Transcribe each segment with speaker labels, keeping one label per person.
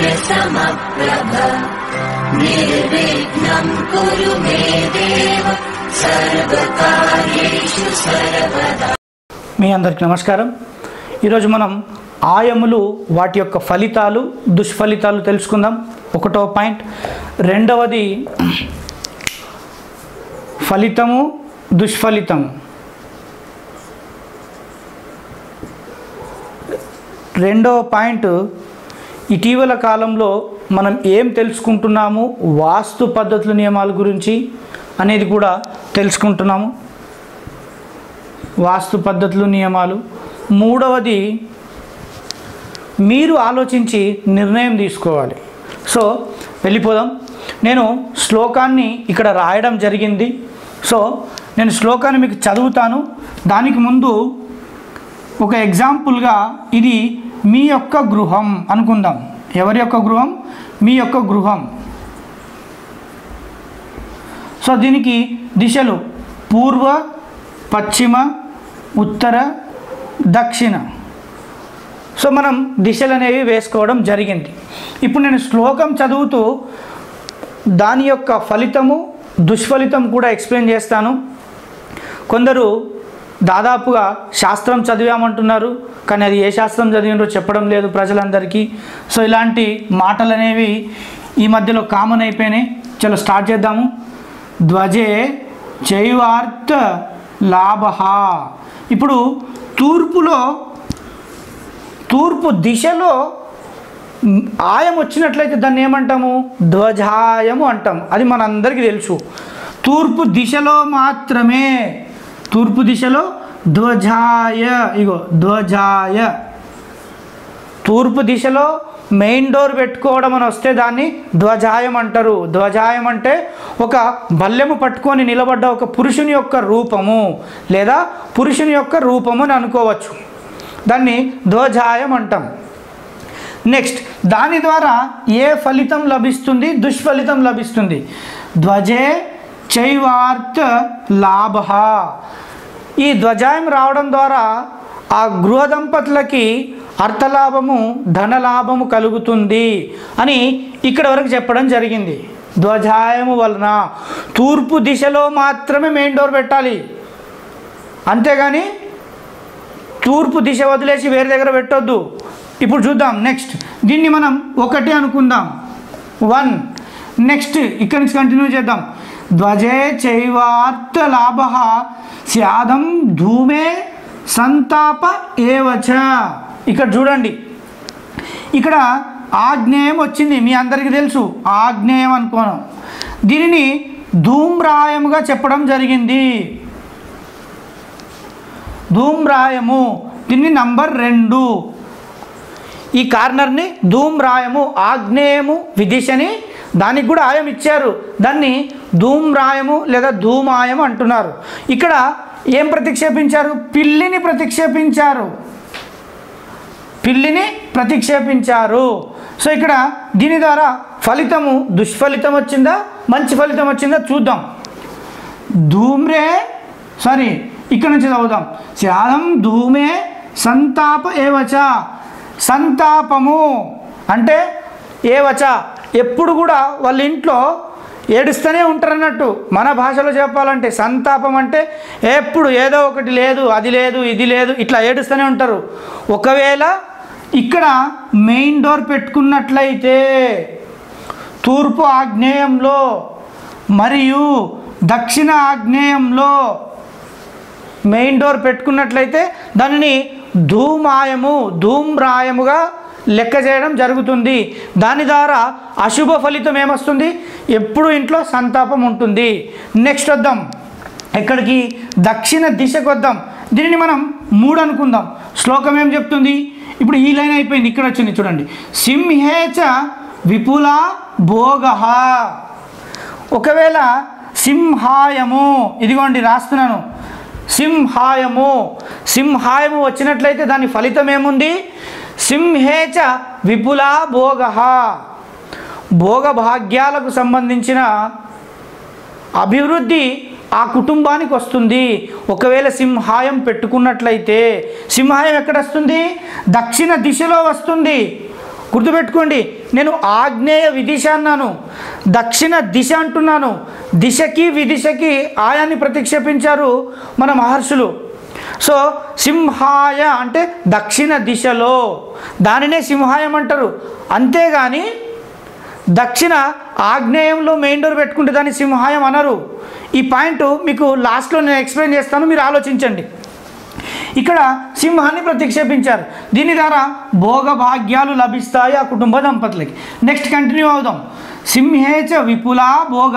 Speaker 1: कोटिसूर्यसमप्रभ निर्विघ्नम् कुरु मे देव सर्वकार्येषु सर्वदा
Speaker 2: మీ అందరికి నమస్కారం ఈరోజు మనం ఆయములు వాటి యొక్క ఫలితాలు దుష్ఫలితాలు తెలుసుకుందాం ఒకటో పాయింట్ రెండవది ఫలితము దుష్ఫలితము రెండవ పాయింట్ ఇటీవల కాలంలో మనం ఏం తెలుసుకుంటున్నాము? వాస్తు పద్ధతుల నియమాల గురించి అనేది కూడా తెలుసుకుంటున్నాము. వాస్తు పద్ధతులు నియమాలు. మూడవది మీరు ఆలోచించి నిర్ణయం తీసుకోవాలి. సో వెళ్ళిపోదాం. నేను శ్లోకాన్ని ఇక్కడ రాయడం జరిగింది. సో నేను శ్లోకాన్ని మీకు చదువుతాను. దానికి ముందు ఒక ఎగ్జాంపుల్గా ఇది మీ యొక్క గృహం అనుకుందాం. ఎవరి యొక్క గృహం? మీ యొక్క గృహం. సో దీనికి దిశలు పూర్వ పశ్చిమ ఉత్తర దక్షిణ. సో మనం దిశలు అనేవి వేసుకోవడం జరిగింది. ఇప్పుడు నేను శ్లోకం చదువుతూ దాని యొక్క ఫలితము దుష్ఫలితం కూడా ఎక్స్ప్లెయిన్ చేస్తాను. కొందరు దాదాపుగా శాస్త్రం చదివామంటున్నారు కానీ అది ఏ శాస్త్రం చదివినరో చెప్పడం లేదు ప్రజలందరికీ. సో ఇలాంటి మాటలు అనేవి ఈ మధ్యలో కామన్ అయిపోయినాయి. చలో స్టార్ట్ చేద్దాము. ధ్వజే చైవార్త లాభ ఇప్పుడు తూర్పులో తూర్పు దిశలో ఆయం వచ్చినట్లయితే దాన్ని ఏమంటాము? ధ్వజాయము అంటాం. అది మనందరికీ తెలుసు. తూర్పు దిశలో మాత్రమే తూర్పు దిశలో ధ్వజాయ ఇగో ధ్వజాయ. తూర్పు దిశలో మెయిన్ డోర్ పెట్టుకోవడం అని వస్తే దాన్ని ధ్వజాయం అంటారు. ధ్వజాయం అంటే ఒక బల్లెము పట్టుకొని నిలబడ్డ ఒక పురుషుని యొక్క రూపము లేదా పురుషుని యొక్క రూపము అని అనుకోవచ్చు. దాన్ని ధ్వజాయం అంటాం. నెక్స్ట్ దాని ద్వారా ఏ ఫలితం లభిస్తుంది? దుష్ఫలితం లభిస్తుంది. ధ్వజే చైవార్త లాభ. ఈ ధ్వజాయం రావడం ద్వారా ఆ గృహ దంపతులకి అర్థలాభము ధనలాభము కలుగుతుంది అని ఇక్కడ వరకు చెప్పడం జరిగింది. ధ్వజాయము వలన తూర్పు దిశలో మాత్రమే మెయిన్ డోర్ పెట్టాలి. అంతేగాని తూర్పు దిశ వదిలేసి వేరే దగ్గర పెట్టొద్దు. ఇప్పుడు చూద్దాం నెక్స్ట్ దీన్ని మనం ఒకటి అనుకుందాం. వన్ నెక్స్ట్ ఇక్కడి నుంచి కంటిన్యూ చేద్దాం. ధ్వజే చైవార్త లాభ స్యాదం ధూమే సంతాప ఏవచ ఇక్కడ చూడండి. ఇక్కడ ఆగ్నేయం వచ్చింది మీ అందరికీ తెలుసు. ఆగ్నేయం అనుకోను. దీనిని ధూమ్రాయముగా చెప్పడం జరిగింది. ధూమ్రాయము. దీన్ని నంబర్ రెండు. ఈ కార్నర్ని ధూమ్రాయము ఆగ్నేయము విదిశని దానికి కూడా ఆయం ఇచ్చారు. దాన్ని ధూమ్రాయము లేదా ధూమాయం అంటున్నారు. ఇక్కడ ఏం ప్రతిక్షేపించారు? పిల్లిని ప్రతిక్షేపించారు. పిల్లిని ప్రతిక్షేపించారు. సో ఇక్కడ దీని ద్వారా ఫలితము దుష్ఫలితం వచ్చిందా? మంచి ఫలితం వచ్చిందా? చూద్దాం. ధూమ్రే సారీ ఇక్కడ నుంచి చదువుదాం. శ్యాదం ధూమే సంతాప ఏవచ. సంతాపము అంటే ఏవచ. ఎప్పుడు కూడా వాళ్ళ ఇంట్లో ఏడుస్తూనే ఉంటారన్నట్టు మన భాషలో చెప్పాలంటే సంతాపం అంటే ఎప్పుడు ఏదో ఒకటి లేదు అది లేదు ఇది లేదు ఇట్లా ఏడుస్తూనే ఉంటారు. ఒకవేళ ఇక్కడ మెయిన్ డోర్ పెట్టుకున్నట్లయితే తూర్పు ఆగ్నేయంలో మరియు దక్షిణ ఆగ్నేయంలో మెయిన్ డోర్ పెట్టుకున్నట్లయితే దానిని ధూమాయము ధూమ్రాయముగా లెక్క చేయడం జరుగుతుంది. దాని ద్వారా అశుభ ఫలితం ఏమొస్తుంది? ఎప్పుడు ఇంట్లో సంతాపం ఉంటుంది. నెక్స్ట్ వద్దాం. ఎక్కడికి దక్షిణ దిశకు వద్దాం. దీనిని మనం మూడు అనుకుందాం. శ్లోకం ఏం చెప్తుంది? ఇప్పుడు ఈ లైన్ అయిపోయింది. ఇక్కడ వచ్చింది చూడండి. సింహేచ విపుల భోగ. ఒకవేళ సింహాయము ఇదిగోండి రాస్తున్నాను. సింహాయము. సింహాయము వచ్చినట్లయితే దాని ఫలితం ఏముంది? సింహేచ విపులా భోగ. భోగభాగ్యాలకు సంబంధించిన అభివృద్ధి ఆ కుటుంబానికి వస్తుంది. ఒకవేళ సింహాయం పెట్టుకున్నట్లయితే సింహాయం ఎక్కడ వస్తుంది దక్షిణ దిశలో వస్తుంది. గుర్తుపెట్టుకోండి నేను ఆగ్నేయ విదిశ అన్నాను. దక్షిణ దిశ అంటున్నాను. దిశకి విదిశకి ఆయాన్ని ప్రతిక్షేపించారు మన మహర్షులు. సో సింహాయ అంటే దక్షిణ దిశలో. దానినే సింహాయం అంటారు. అంతేగాని దక్షిణ ఆగ్నేయంలో మెయిన్ డోర్ పెట్టుకుంటే దాన్ని సింహాయం అనరు. ఈ పాయింట్ మీకు లాస్ట్లో నేను ఎక్స్ప్లెయిన్ చేస్తాను మీరు ఆలోచించండి. ఇక్కడ సింహాన్ని ప్రతిక్షేపించారు. దీని ద్వారా భోగభాగ్యాలు లభిస్తాయి ఆ కుటుంబ దంపతులకి. నెక్స్ట్ కంటిన్యూ అవుదాం. సింహేచ విపులా భోగ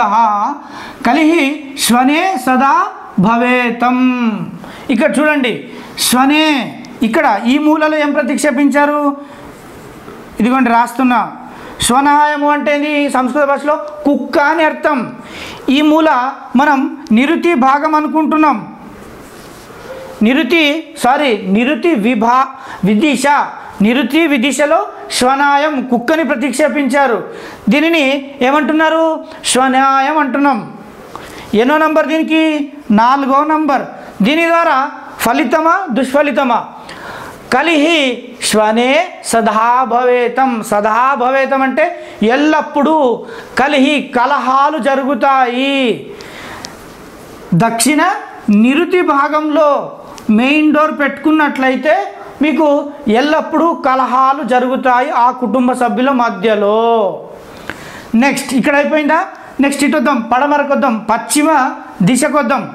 Speaker 2: కలిహి శ్వనే సదా భవేతం. ఇక్కడ చూడండి. స్వనే ఇక్కడ ఈ మూలలో ఏం ప్రతిక్షేపించారు? ఇదిగోండి రాస్తున్నా. స్వనాయము అంటే సంస్కృత భాషలో కుక్క అని అర్థం. ఈ మూల మనం నిరుతి భాగం అనుకుంటున్నాం. నిరుతి సారీ నిరుతి విభా విదిశ. నిరుతి విదిశలో శ్వనాయం కుక్కని ప్రతిక్షేపించారు. దీనిని ఏమంటున్నారు? స్వనాయం అంటున్నాం. ఎన్నో నంబర్ దీనికి? నాలుగో నంబర్. దీని ద్వారా ఫలితమా? దుష్ఫలితమా? కలిహి శ్వనే సదా భవేతం. సదా భవేతం అంటే ఎల్లప్పుడూ కలిహి కలహాలు జరుగుతాయి. దక్షిణ నిరుతి భాగంలో మెయిన్ డోర్ పెట్టుకున్నట్లయితే మీకు ఎల్లప్పుడూ కలహాలు జరుగుతాయి ఆ కుటుంబ సభ్యుల మధ్యలో. నెక్స్ట్ ఇక్కడ అయిపోయిందా? నెక్స్ట్ ఇటు వద్దాం పడమరకొద్దాం పశ్చిమ దిశకొద్దాం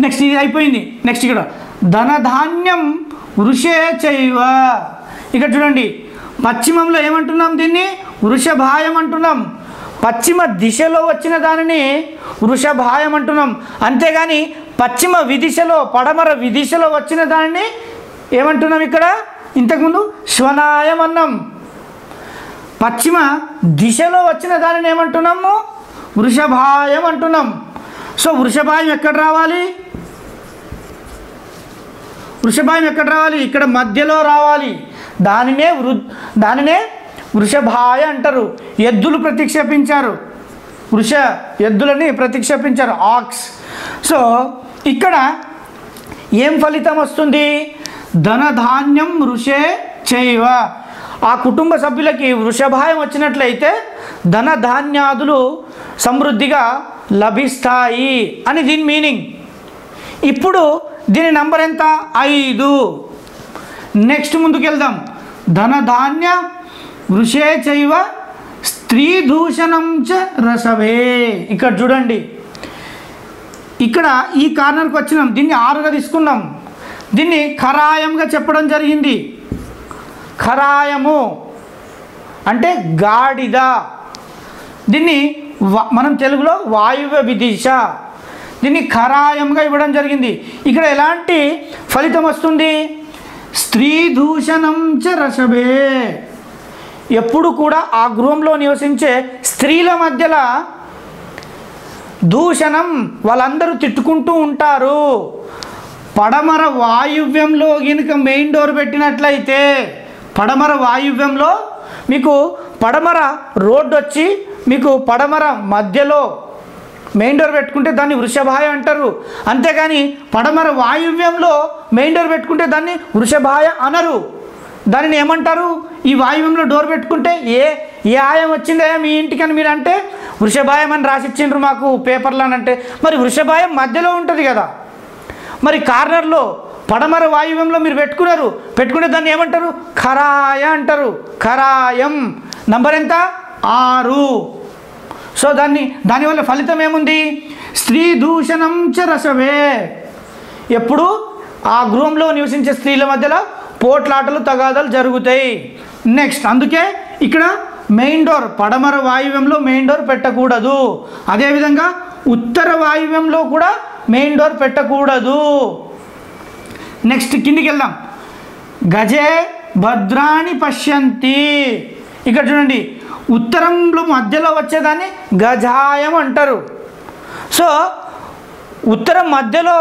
Speaker 2: నెక్స్ట్ ఇది అయిపోయింది. నెక్స్ట్ ఇక్కడ. ధనధాన్యం వృషే చైవ. ఇక్కడ చూడండి. పశ్చిమంలో ఏమంటున్నాం దీన్ని? వృషభాయం అంటున్నాం. పశ్చిమ దిశలో వచ్చిన దానిని వృషభాయం అంటున్నాం. అంతేగాని పశ్చిమ విదిశలో పడమర విదిశలో వచ్చిన దానిని ఏమంటున్నాం ఇక్కడ? ఇంతకుముందు శ్వనాయం అన్నాం. పశ్చిమ దిశలో వచ్చిన దానిని ఏమంటున్నాము? వృషభాయం అంటున్నాం. సో వృషభాయం ఎక్కడ రావాలి? వృషభాయం ఎక్కడ రావాలి? ఇక్కడ మధ్యలో రావాలి. దానినే వృ దానినే వృషభాయ అంటారు. ఎద్దులు ప్రతిక్షేపించారు. వృష ఎద్దులని ప్రతిక్షేపించారు. ఆక్స్. సో ఇక్కడ ఏం ఫలితం వస్తుంది? ధనధాన్యం వృషే చేయవ ఆ కుటుంబ సభ్యులకి వృషభాయం వచ్చినట్లయితే ధనధాన్యాదులు సమృద్ధిగా లభిస్తాయి అని దీని మీనింగ్. ఇప్పుడు దీని నంబర్ ఎంత? ఐదు. నెక్స్ట్ ముందుకెళ్దాం. ధనధాన్య వృషే చైవ స్త్రీ దూషణం చ రసవే. ఇక్కడ చూడండి. ఇక్కడ ఈ కార్నర్కి వచ్చినాం. దీన్ని ఆరుగా తీసుకున్నాం. దీన్ని ఖరాయంగా చెప్పడం జరిగింది. ఖరాయము అంటే గాడిద. దీన్ని మనం తెలుగులో వాయువ్య విదిశ. దీన్ని ఖరాయంగా ఇవ్వడం జరిగింది. ఇక్కడ ఎలాంటి ఫలితం వస్తుంది? స్త్రీ దూషణం చ రసభే. ఎప్పుడు కూడా ఆ గృహంలో నివసించే స్త్రీల మధ్యలో దూషణం వాళ్ళందరూ తిట్టుకుంటూ ఉంటారు. పడమర వాయువ్యంలో గినుక మెయిన్ డోర్ పెట్టినట్లయితే పడమర వాయువ్యంలో మీకు పడమర రోడ్డు వచ్చి మీకు పడమర మధ్యలో మెయిన్ డోర్ పెట్టుకుంటే దాన్ని వృషభాయ అంటారు. అంతేగాని పడమర వాయువ్యంలో మెయిన్ డోర్ పెట్టుకుంటే దాన్ని వృషభాయ అనరు. దానిని ఏమంటారు? ఈ వాయువ్యంలో డోర్ పెట్టుకుంటే ఏ ఏ ఆయం వచ్చిందా మీ ఇంటికని మీరు అంటే వృషభాయం అని రాసిచ్చిండ్రు మాకు పేపర్లో అని అంటే మరి వృషభాయం మధ్యలో ఉంటుంది కదా. మరి కార్నర్లో పడమర వాయువ్యంలో మీరు పెట్టుకున్నారు. పెట్టుకునే దాన్ని ఏమంటారు? ఖరాయ అంటారు. ఖరాయం. నంబర్ ఎంత? ఆరు. సో దాన్ని దానివల్ల ఫలితం ఏముంది? స్త్రీ దూషణం చ రసవే. ఎప్పుడు? ఆ గృహంలో నివసించే స్త్రీల మధ్యలో పోట్లాటలు తగాదాలు జరుగుతాయి. నెక్స్ట్ అందుకే ఇక్కడ మెయిన్ డోర్ పడమర వాయువ్యంలో మెయిన్ డోర్ పెట్టకూడదు. అదేవిధంగా ఉత్తర వాయువ్యంలో కూడా మెయిన్ డోర్ పెట్టకూడదు. నెక్స్ట్ కిందికి వెళ్దాం. గజే భద్రాణి పశ్యంతి. ఇక్కడ చూడండి ఉత్తరంలో మధ్యలో వచ్చేదాన్ని గజాయం అంటారు. సో ఉత్తరం మధ్యలో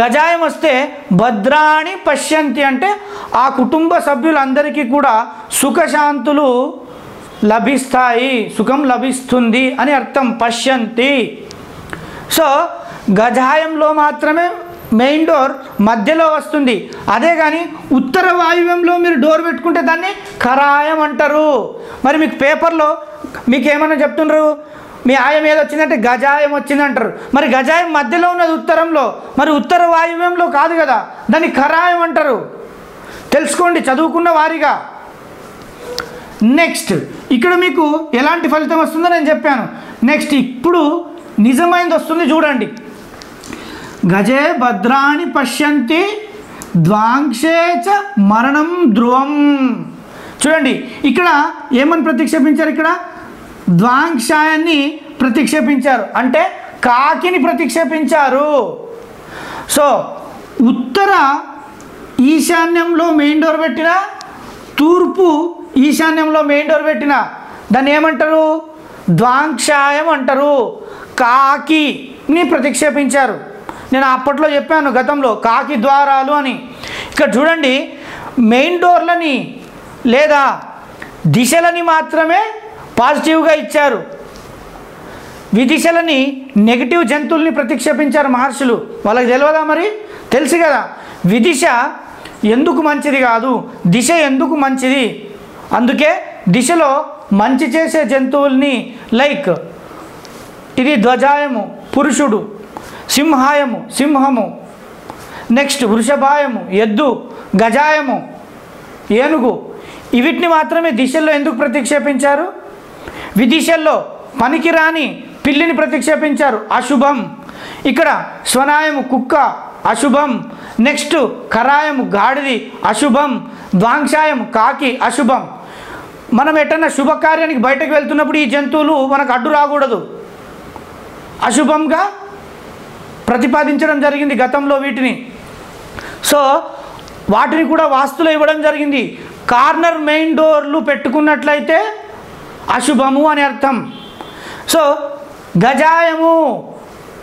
Speaker 2: గజాయం వస్తే భద్రాణి పశ్యంతి అంటే ఆ కుటుంబ సభ్యులందరికీ కూడా సుఖశాంతులు లభిస్తాయి సుఖం లభిస్తుంది అని అర్థం పశ్యంతి. సో గజాయంలో మాత్రమే మెయిన్ డోర్ మధ్యలో వస్తుంది. అదే కానీ ఉత్తర వాయువ్యంలో మీరు డోర్ పెట్టుకుంటే దాన్ని కరాయం అంటారు. మరి మీకు పేపర్లో మీకు ఏమన్నా చెప్తుండ్రు? మీ ఆయం ఏదొచ్చిందంటే గజాయం వచ్చిందంటారు. మరి గజాయం మధ్యలో ఉన్నది ఉత్తరంలో మరి ఉత్తర వాయువ్యంలో కాదు కదా దాన్ని కరాయం అంటారు. తెలుసుకోండి చదువుకున్న వారిగా. నెక్స్ట్ ఇక్కడ మీకు ఎలాంటి ఫలితం వస్తుందో నేను చెప్పాను. నెక్స్ట్ ఇప్పుడు నిజమైనది వస్తుంది చూడండి. గజే భద్రాణి పశ్యంతి ద్వాంక్షే చ మరణం ధ్రువం. చూడండి ఇక్కడ ఏమని ప్రతిక్షేపించారు ఇక్కడ? ద్వాంక్షాయాన్ని ప్రతిక్షేపించారు. అంటే కాకిని ప్రతిక్షేపించారు. సో ఉత్తర ఈశాన్యంలో మెయిన్ డోర్ పెట్టిన తూర్పు ఈశాన్యంలో మెయిన్ డోర్ పెట్టిన దాన్ని ఏమంటారు? ద్వాంక్షాయం అంటారు. కాకిని ప్రతిక్షేపించారు. నేను అప్పట్లో చెప్పాను గతంలో కాకి ద్వారాలు అని. ఇక్కడ చూడండి మెయిన్ డోర్లని లేదా దిశలని మాత్రమే పాజిటివ్గా ఇచ్చారు. విదిశలని నెగిటివ్ జంతువుల్ని ప్రతిక్షేపించారు మహర్షులు. వాళ్ళకి తెలియదా మరి? తెలుసు కదా. విదిశ ఎందుకు మంచిది కాదు? దిశ ఎందుకు మంచిది? అందుకే దిశలో మంచి చేసే జంతువుల్ని లైక్ ఇది ధ్వజాయము పురుషుడు. సింహాయము సింహము. నెక్స్ట్ వృషభాయము ఎద్దు గజాయము ఏనుగు. ఇవిటిని మాత్రమే దిశల్లో ఎందుకు ప్రతిక్షేపించారు? విదిశల్లో పనికిరాని పిల్లిని ప్రతిక్షేపించారు. అశుభం. ఇక్కడ స్వనాయము కుక్క అశుభం. నెక్స్ట్ కరాయము గాడిది అశుభం. ద్వాంక్షాయం కాకి అశుభం. మనం ఎటన్నా శుభకార్యానికి బయటకు వెళ్తున్నప్పుడు ఈ జంతువులు మనకు అడ్డు రాకూడదు. అశుభంగా ప్రతిపాదించడం జరిగింది గతంలో వీటిని. సో వాటిని కూడా వాస్తులు ఇవ్వడం జరిగింది. కార్నర్ మెయిన్ డోర్లు పెట్టుకున్నట్లయితే అశుభము అని అర్థం. సో గజాయము.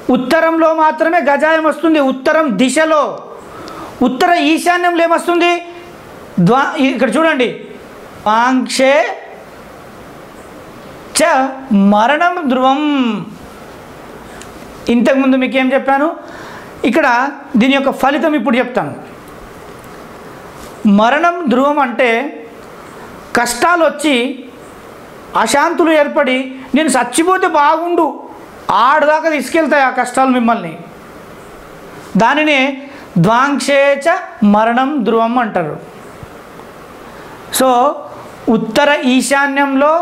Speaker 2: ఉత్తరంలో మాత్రమే గజాయం వస్తుంది. ఉత్తరం దిశలో. ఉత్తర ఈశాన్యంలో ఏమొస్తుంది? ద్వా ఇక్కడ చూడండి. వాంక్షే చ మరణం ధ్రువం. ఇంతకుముందు మీకు ఏం చెప్పాను? ఇక్కడ దీని యొక్క ఫలితం ఇప్పుడు చెప్తాను. మరణం ధ్రువం అంటే కష్టాలు వచ్చి అశాంతులు ఏర్పడి నేను చచ్చిపోతే బాగుండు ఆడదాకా తీసుకెళ్తాయి ఆ కష్టాలు మిమ్మల్ని. దానినే ద్వాంక్షేచ మరణం ధ్రువం అంటారు. సో ఉత్తర ఈశాన్యంలో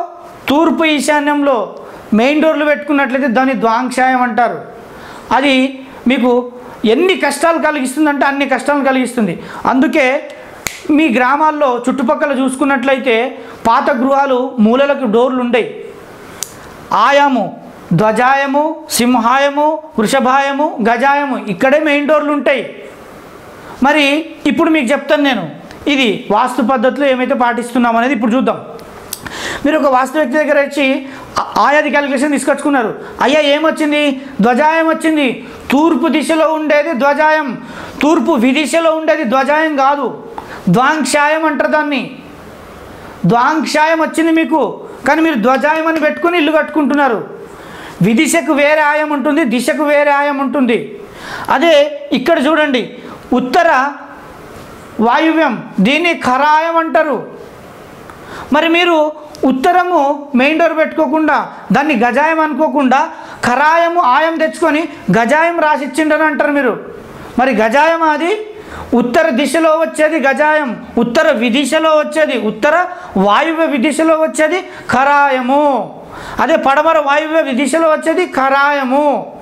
Speaker 2: తూర్పు ఈశాన్యంలో మెయిన్ డోర్లు పెట్టుకున్నట్లయితే దాన్ని ద్వాంక్షాయం అంటారు. అది మీకు ఎన్ని కష్టాలు కలిగిస్తుందంటే అన్ని కష్టాలు కలిగిస్తుంది. అందుకే మీ గ్రామాల్లో చుట్టుపక్కల చూసుకున్నట్లయితే పాత గృహాలు మూలలకు డోర్లు ఉండయి. ఆయాము ధ్వజాయము సింహాయము వృషభాయము గజాయము ఇక్కడే మెయిన్ డోర్లు ఉంటాయి. మరి ఇప్పుడు మీకు చెప్తాను నేను. ఇది వాస్తు పద్ధతిలో ఏమైతే పాటిస్తున్నాం అనేది ఇప్పుడు చూద్దాం. మీరు ఒక వాస్తు వ్యక్తి దగ్గర వచ్చి ఆయాది క్యాలిక్యులేషన్ తీసుకొచ్చుకున్నారు. అయ్యా ఏమొచ్చింది? ధ్వజాయం వచ్చింది. తూర్పు దిశలో ఉండేది ధ్వజాయం. తూర్పు విదిశలో ఉండేది ధ్వజాయం కాదు. ద్వాంక్షాయం అంటారు దాన్ని. ద్వాంక్షాయం వచ్చింది మీకు. కానీ మీరు ధ్వజాయం అని పెట్టుకుని ఇల్లు కట్టుకుంటున్నారు. విదిశకు వేరే ఆయం ఉంటుంది దిశకు వేరే ఆయం ఉంటుంది. అదే ఇక్కడ చూడండి. ఉత్తర వాయువ్యం దీన్ని ఖరాయం అంటారు. మరి మీరు ఉత్తరము మెయిన్ డోర్ పెట్టుకోకుండా దాన్ని గజాయం అనుకోకుండా కరాయము ఆయం తెచ్చుకొని గజాయం రాసిచ్చిండని అంటారు మీరు. మరి గజాయం అది? ఉత్తర దిశలో వచ్చేది గజాయం ఉత్తర విదిశలో వచ్చేది ఉత్తర వాయువ్య విదిశలో వచ్చేది కరాయము. అదే పడమర వాయువ్య విదిశలో వచ్చేది కరాయము.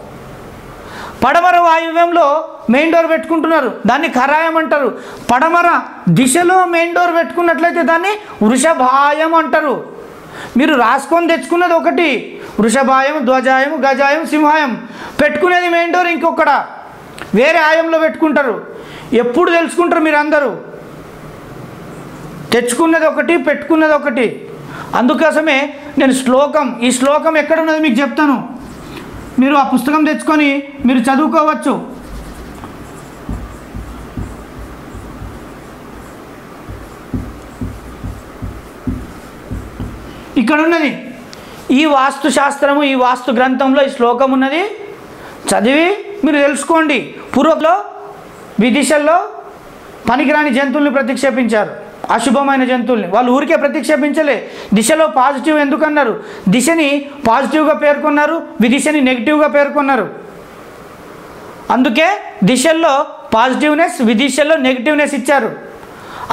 Speaker 2: పడమర వాయువ్యంలో మెయిన్ డోర్ పెట్టుకుంటున్నారు. దాన్ని ఖరాయం అంటారు. పడమర దిశలో మెయిన్ డోర్ పెట్టుకున్నట్లయితే దాన్ని వృషభాయం అంటారు. మీరు రాసుకొని తెచ్చుకున్నది ఒకటి. వృషభాయం ధ్వజాయం గజాయం సింహాయం. పెట్టుకునేది మెయిన్ డోర్ ఇంకొకడ. వేరే ఆయంలో పెట్టుకుంటారు. ఎప్పుడు తెలుసుకుంటారు మీరు అందరూ తెచ్చుకున్నది ఒకటి పెట్టుకున్నది ఒకటి. అందుకోసమే నేను శ్లోకం ఈ శ్లోకం ఎక్కడ ఉన్నది మీకు చెప్తాను. మీరు ఆ పుస్తకం తెచ్చుకొని మీరు చదువుకోవచ్చు. ఇక్కడ ఉన్నది ఈ వాస్తు శాస్త్రము ఈ వాస్తు గ్రంథంలో ఈ శ్లోకం ఉన్నది. చదివి మీరు తెలుసుకోండి. పూర్వలో విదిశల్లో పనికిరాని జంతువుల్ని ప్రతిక్షేపించారు. అశుభమైన జంతువుల్ని. వాళ్ళు ఊరికే ప్రతిక్షేపించలే. దిశలో పాజిటివ్ ఎందుకన్నారు? దిశని పాజిటివ్గా పేర్కొన్నారు విదిశని నెగిటివ్గా పేర్కొన్నారు. అందుకే దిశల్లో పాజిటివ్నెస్ విదిశల్లో నెగిటివ్నెస్ ఇచ్చారు.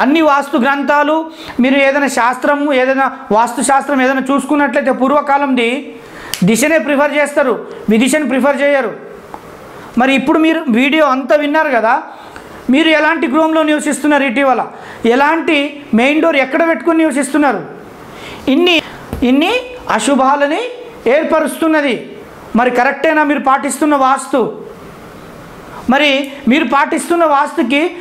Speaker 2: అన్ని వాస్తు గ్రంథాలు మీరు ఏదైనా శాస్త్రము ఏదైనా వాస్తు శాస్త్రం ఏదైనా చూసుకున్నట్లయితే పూర్వకాలంది దిశనే ప్రిఫర్ చేస్తారు విదిశని ప్రిఫర్ చేయరు. మరి ఇప్పుడు మీరు వీడియో అంతా విన్నారు కదా మీరు ఎలాంటి గృహంలో నివసిస్తున్నారు ఇటీవల? ఎలాంటి మెయిన్ డోర్ ఎక్కడ పెట్టుకుని నివసిస్తున్నారు? ఇన్ని ఇన్ని అశుభాలని ఏర్పరుస్తున్నది. మరి కరెక్టేనా మీరు పాటిస్తున్న వాస్తు? మరి మీరు పాటిస్తున్న వాస్తుకి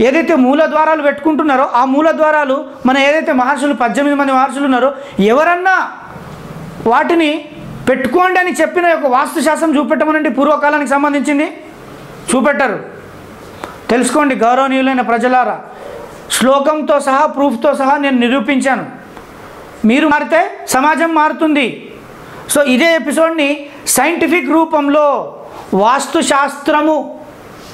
Speaker 2: ఏదైతే మూల ద్వారాలు పెట్టుకుంటున్నారో ఆ మూల ద్వారాలు మన ఏదైతే మహర్షులు పద్దెనిమిది మంది మహర్షులు ఉన్నారో ఎవరన్నా వాటిని పెట్టుకోండి అని చెప్పిన ఒక వాస్తు శాస్త్రం చూపెట్టమనండి పూర్వకాలానికి సంబంధించింది. చూపెట్టరు. తెలుసుకోండి గౌరవనీయులైన ప్రజలారా శ్లోకంతో సహా ప్రూఫ్తో సహా నేను నిరూపించాను. మీరు మారితే సమాజం మారుతుంది. సో ఇదే ఎపిసోడ్ని సైంటిఫిక్ రూపంలో వాస్తు శాస్త్రము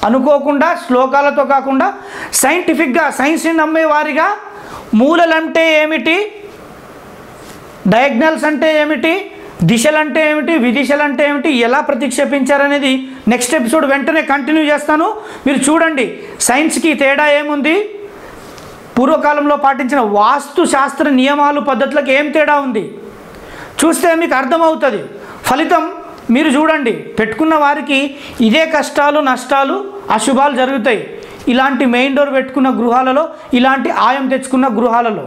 Speaker 2: అనుకోకుండా శ్లోకాలతో కాకుండా సైంటిఫిక్గా సైన్స్ని నమ్మేవారిగా మూలలంటే ఏమిటి? డయాగ్నల్స్ అంటే ఏమిటి? దిశలు అంటే ఏమిటి? విదిశలు అంటే ఏమిటి? ఎలా ప్రతిక్షేపించారనేది నెక్స్ట్ ఎపిసోడ్ వెంటనే కంటిన్యూ చేస్తాను. మీరు చూడండి సైన్స్కి తేడా ఏముంది? పూర్వకాలంలో పాటించిన వాస్తు శాస్త్ర నియమాలు పద్ధతులకు ఏం తేడా ఉంది? చూస్తే మీకు అర్థమవుతుంది. ఫలితం మీరు చూడండి పెట్టుకున్న వారికి ఇదే కష్టాలు నష్టాలు అశుభాలు జరుగుతాయి. ఇలాంటి మెయిన్ డోర్ పెట్టుకున్న గృహాలలో ఇలాంటి ఆయం తెచ్చుకున్న గృహాలలో.